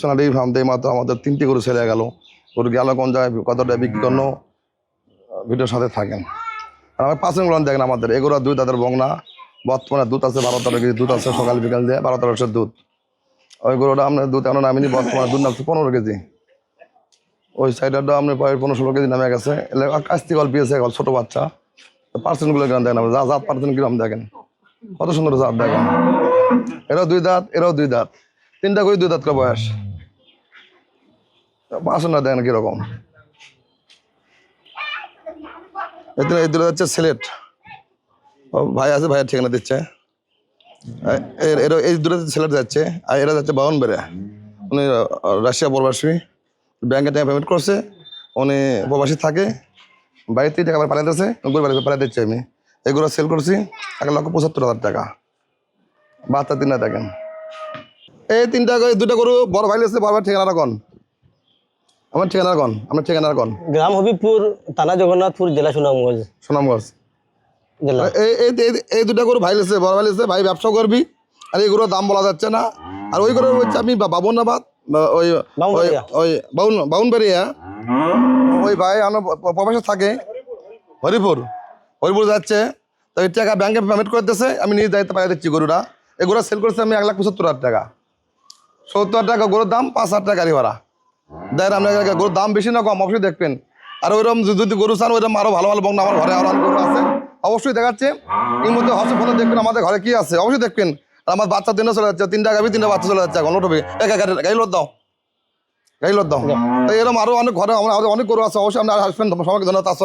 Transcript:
সোনালি farm দিয়ে মাত্র আমাদের তিনটি গরু ছেড়ে গেল। গরু গেল কোন জায়গায় কতটা বিক্রি করল? ভিডিওর সাথে থাকেন। আর আমার পাঁচগুলো দেখেন আমাদের। এগুলো দুই তাদের বংনা। বর্তমানে দুধ আছে বারো তেরো কেজি দুধ আছে সকাল বিকাল দিয়ে বারো তেরোশো দুধ। ওই গরুটা আপনার দুধ এমন নামিনি বর্তমানে দুধ নামছে পনেরো কেজি। ওই সাইডারটা আপনার প্রায় পনেরো ষোলো কেজি নামে গেছে। এলে কাস্তি গল্প আছে ছোট বাচ্চা। পার্সেন্টগুলো গ্রাম দেখেন আপনি, যা জাত পার্সেন্ট গ্রাম দেখেন। কত সুন্দর জাত দেখেন। এরাও দুই দাঁত এরাও দুই দাঁত। তিনটা করে দুই দাঁতকে বয়স। পার্সেন্ট দেখেন কীরকম? এই দুটো হচ্ছে সিলেট। ভাই আছে, ভাইয়ের ঠিকানা দিচ্ছে। এই দুটো সিলেট যাচ্ছে, আর এরা যাচ্ছে বাউন বেড়ে উনি রাশিয়া প্রবাসী। ব্যাংকে টাকা পেমেন্ট করছে, উনি প্রবাসী থাকে। বাড়িতে টাকা আবার পাঠাইতেছে গরু বাড়িতে পাঠাই দিচ্ছি আমি। এগুলো সেল করছি, এক লক্ষ পঁচাত্তর হাজার টাকা। বাচ্চা তিনটা দেখেন। এই তিনটা দুটা গরু, বড় ভাই আছে বড় ভাই ঠিকানাটা কন? আমার ঠিকানা কন? আমার ঠিকানা কন? গ্রাম হবিপুর থানা জগন্নাথপুর জেলা সুনামগঞ্জ। সুনামগঞ্জ। জেলা। এই এই দুটা গরু ভাই লেছে বড় ভাই লেছে ভাই ব্যবসা করবি আর এই গরুর দাম বলা যাচ্ছে না। আর ওই গরু হচ্ছে আমি বাবুনাবাদ ওই ওই। বাউন বাউনবাড়িয়া। ওই ভাই আমার প্রবাসে থাকে। হরিপুর। হরিপুর যাচ্ছে। তো এই টাকা ব্যাংকে পেমেন্ট করতেছে আমি নিজে দায়িত্ব পাই দিচ্ছি গরুটা। এই গরু সেল করছে আমি এক লাখ পঁচাত্তর হাজার টাকা। সত্তর হাজার টাকা গরুর দাম পাঁচ হাজার টাকা গাড়ি ভাড়া। দেন আপনার গরুর দাম বেশি না কম অবশ্যই দেখবেন। আর ওইরকম যদি গরু চান ওইরকম আরও ভালো ভালো বংনা আমার ঘরে আরও গরু আছে। অবশ্যই দেখাচ্ছে। এর মধ্যে হসে ফোনে দেখবেন আমাদের ঘরে কি আছে অবশ্যই দেখবেন। আর আমার বাচ্চা তিনটা চলে যাচ্ছে তিনটা গাবি তিনটা বাচ্চা চলে যাচ্ছে এখন লোট হবে এক গাড়ি লোট দাও। গাড়ি লোট দাও। তাই এরকম আরও অনেক ঘরে আমাদের অনেক গরু আছে অবশ্যই আপনার আসবেন সবাইকে ধন্যবাদ আসো